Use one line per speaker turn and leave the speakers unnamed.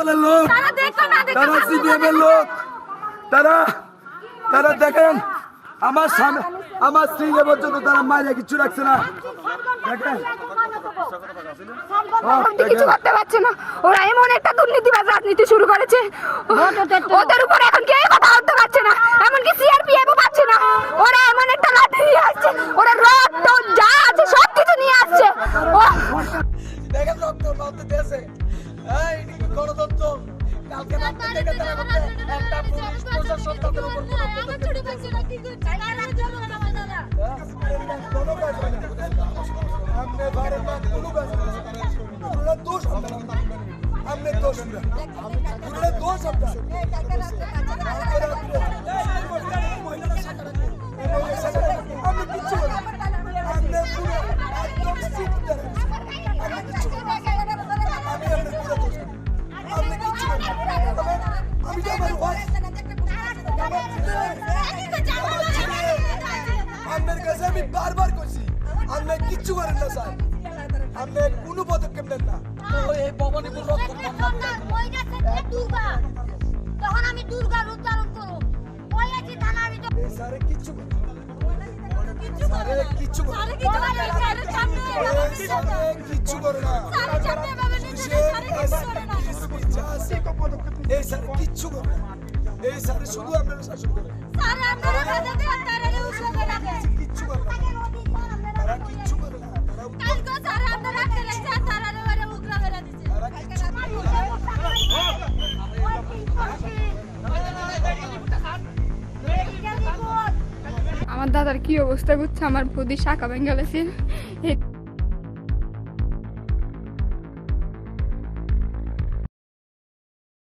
দলের লোক
তারা।
সিপিএম এর লোক তারা তারা দেখেন আমার স্বামী আমার স্ত্রীকে পর্যন্ত তারা মাইরে কিছু রাখছে না। দেখেন। হ্যাঁ,
কিছু করতে পারছে না। ওরা এমন একটা দুর্নীতিবাজ রাজনীতি শুরু করেছে। ওদের উপর এখন কেউ কথা বলতে পারছে না। এমনকি পাচ্ছে না। ওরা এমন একটা লাঠি নিয়ে আসছে। ওরা যা আছে সব কিছু নিয়ে আসছে।
দেখেন রক্ত রক্ত দিয়েছে এই গণতন্ত্র কালকে রাত্রে থেকে তারা করতে একটা পুলিশ প্রশাসন তাদের উপর কোনো হয় হয় দোষ আমরা দোষ আমরা দোষ আমরা আমি তো আমার ওয়াইফ আপনার কাছে আমি বারবার কইছি আপনি কিচ্ছু করেন না স্যার। আপনি কোনো পদক্ষেপ নেন না। এই ভবানীপুর
তখন আমি ওই আছি
কিচ্ছু করে
কিচ্ছু
করে না।
স্যারের সামনে
এই স্যারে কিচ্ছু করে না।
কিচ্ছু করে
এই স্যারে শুধু আপনারা শাসন করে কিচ্ছু করে তারা কিচ্ছু করে না।
আমার দাদার কি অবস্থা করছে আমার বৌদি শাখা বেঙ্গালেছে